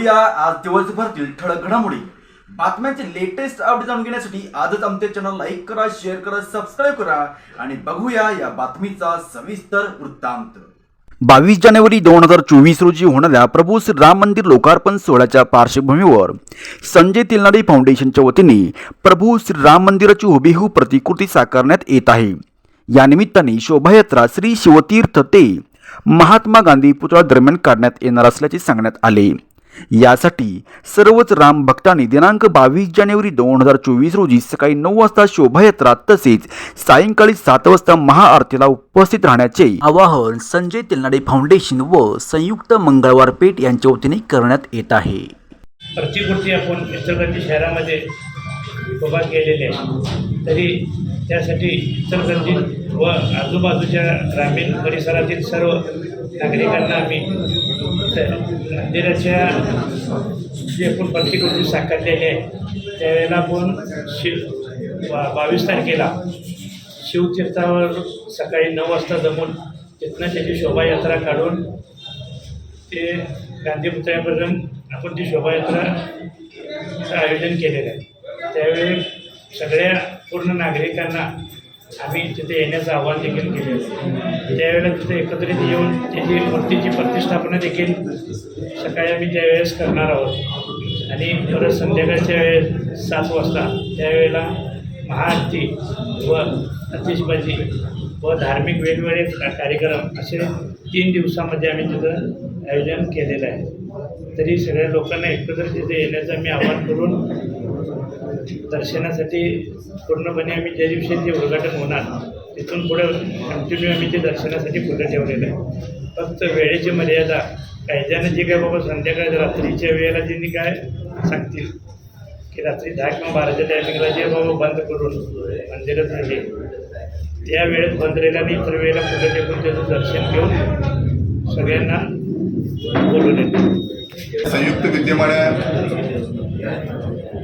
बघूया. आज दिवसभरातील ठळक घडामोडी. बातम्यांचे लेटेस्ट अपडेट जाणून घेण्यासाठी आजच आमच्या चॅनल लाईक करा शेअर करा सबस्क्राईब करा आणि बघूया या बातमीचा सविस्तर वृत्तांत. बावीस जानेवारी दोन हजार चोवीस रोजी होणाऱ्या प्रभू श्री राम मंदिर लोकार्पण सोहळ्याच्या पार्श्वभूमीवर संजय तिलनाडे फाउंडेशनच्या वतीने प्रभू श्री राम मंदिराची हुबेहूब प्रतिकृती साकारण्यात येत आहे. या निमित्ताने शोभायात्रा श्री शिवतीर्थ ते महात्मा गांधी पुतळा दरम्यान काढण्यात येणार असल्याचे सांगण्यात आले. यासाठी सर्वच राम भक्तांनी दिनांक बावीस जानेवारी दोन हजार चोवीस रोजी सकाळी नऊ वाजता शोभायात्रा तसेच सायंकाळी सात वाजता महाआरतीला उपस्थित राहण्याचे आवाहन संजय तेलनाडे फाउंडेशन व संयुक्त मंगळवार पेठ यांच्या वतीने करण्यात येत आहे. प्रतिकृती आपण शहरामध्ये उभा केलेले तरी त्यासाठी इचलकरंजी व आजूबाजूच्या ग्रामीण परिसरातील सर्व नागरिकांना आम्ही त्या मंदिराच्या जी आपण प्रतिकृती साकारलेली आहे त्यावेळेला आपण शिव बा बावीस तारखेला शिवतीर्थावर सकाळी नऊ वाजता जमून तिथनं त्याची शोभायात्रा काढून ते गांधी पुतळ्यापर्यंत आपण ती शोभायात्राचं आयोजन केलेलं आहे. त्यावेळी सगळ्या पूर्ण नागरिकांना आम्ही तिथे येण्याचं आवाहन देखील केले आहे. त्यावेळेला तिथे एकत्रित येऊन त्याची मूर्तीची प्रतिष्ठापना देखील सकाळी आम्ही त्यावेळेस करणार आहोत. आणि परत संध्याकाळच्या वेळेस सात वाजता त्यावेळेला महाआरती व आतिषबाजी व धार्मिक वेगवेगळे कार्यक्रम असे तीन दिवसामध्ये आम्ही तिथं आयोजन केलेलं आहे. तरी सगळ्या लोकांना एकत्र तिथे येण्याचं आम्ही आवाहन करून दर्शनासाठी पूर्णपणे आम्ही ज्या दिवशी ते उद्घाटन होणार तिथून पुढं कंटिन्यू आम्ही ते दर्शनासाठी पुढं ठेवलेलं आहे. फक्त वेळेची मर्यादा कायद्यानं जे काय बाबा संध्याकाळी रात्रीच्या वेळेला त्यांनी काय सांगतील की रात्री दहा किंवा बाराच्या टायमिंगला जे बाबा बंद करून मंदिरात राहिले त्या वेळेत बंद राहिला आणि इतर वेळेला पुढे ठेवून त्याचं दर्शन घेऊन सगळ्यांना बोलून येते संयुक्त विद्यमान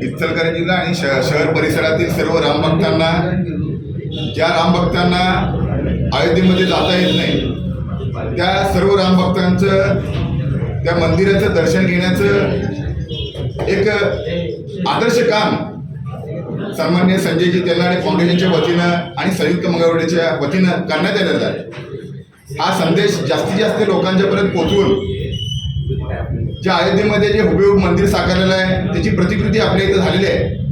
इचलकरंजीला आणि श शहर परिसरातील सर्व रामभक्तांना ज्या रामभक्तांना अयोध्येमध्ये जाता येत नाही त्या सर्व रामभक्तांचं त्या मंदिराचं दर्शन घेण्याचं एक आदर्श काम सन्मान्य संजयजी आणि फाउंडेशनच्या वतीनं आणि संयुक्त मंगळवाडीच्या वतीनं करण्यात आलेला आहे. हा संदेश जास्तीत जास्त लोकांच्यापर्यंत पोचवून ज्या अयोध्येमध्ये जे हुबेहूब मंदिर साकारलेलं आहे त्याची प्रतिकृती आपल्या इथं झालेली आहे.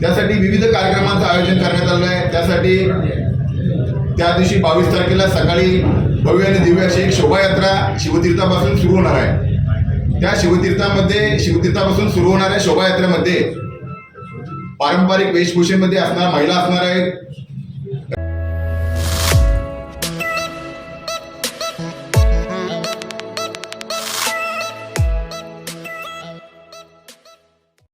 त्यासाठी विविध कार्यक्रमांचं आयोजन करण्यात आलं आहे. त्यासाठी त्या दिवशी बावीस तारखेला सकाळी भव्य आणि दिव्य अशी एक शोभायात्रा शिवतीर्थापासून सुरू होणार आहे. त्या शिवतीर्थामध्ये शिवतीर्थापासून सुरू होणाऱ्या शोभायात्रेमध्ये पारंपरिक वेशभूषेमध्ये असणार महिला असणार आहेत.